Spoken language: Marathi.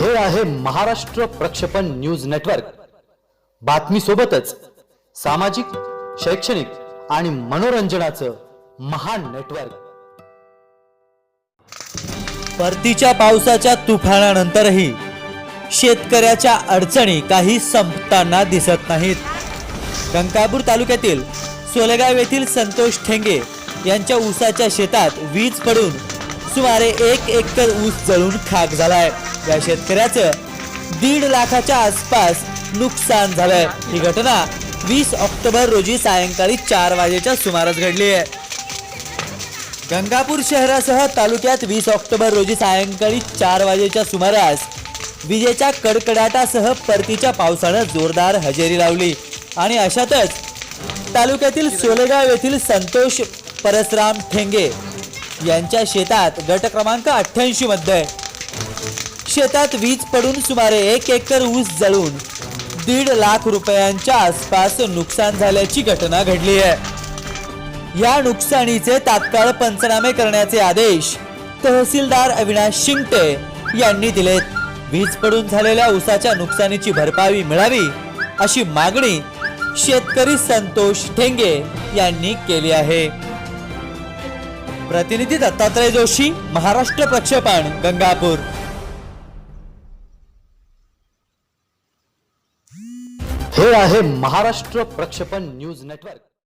हे आहे महाराष्ट्र प्रक्षेपण न्यूज नेटवर्क. बातमी सोबतच सामाजिक शैक्षणिक आणि मनोरंजनाचं महान नेटवर्क. परतीच्या पावसाच्या तुफानानंतरही शेतकऱ्याच्या अडचणी काही संपताना दिसत नाहीत. गंगापूर तालुक्यातील सोलेगाव येथील संतोष ठेंगे यांच्या ऊसाच्या शेतात वीज पडून सुमारे एक एकर ऊस जळून खाक झालाय. या शेतकऱ्याचं दीड लाखाच्या आसपास नुकसान झालंय. ही घटना वीस ऑक्टोबर रोजी सायंकाळी चार वाजेच्या सुमारास घडली आहे. गंगापूर शहरासह तालुक्यात वीस ऑक्टोबर रोजी सायंकाळी चार वाजेच्या सुमारास विजेच्या कडकडाटासह परतीच्या पावसानं जोरदार हजेरी लावली. आणि अशातच तालुक्यातील सोलेगाव येथील संतोष परसराम ठेंगे यांच्या शेतात गट क्रमांक अठ्ठ्याऐंशी मध्ये शेतात वीज पडून सुमारे एक एकर ऊस जळून दीड लाख रुपयांच्या आसपास नुकसान झाल्याची घटना घडली आहे. या नुकसानीचे तात्काळ पंचनामे करण्याचे आदेश तहसीलदार अविनाश शिंगटे यांनी दिलेत. वीज पडून झालेल्या ऊसाच्या नुकसानीची भरपाई मिळावी अशी मागणी शेतकरी संतोष ठेंगे यांनी केली आहे. प्रतिनिधी दत्तात्रय जोशी महाराष्ट्र प्रक्षेपण गंगापूर. हे आहे महाराष्ट्र प्रक्षेपण न्यूज नेटवर्क.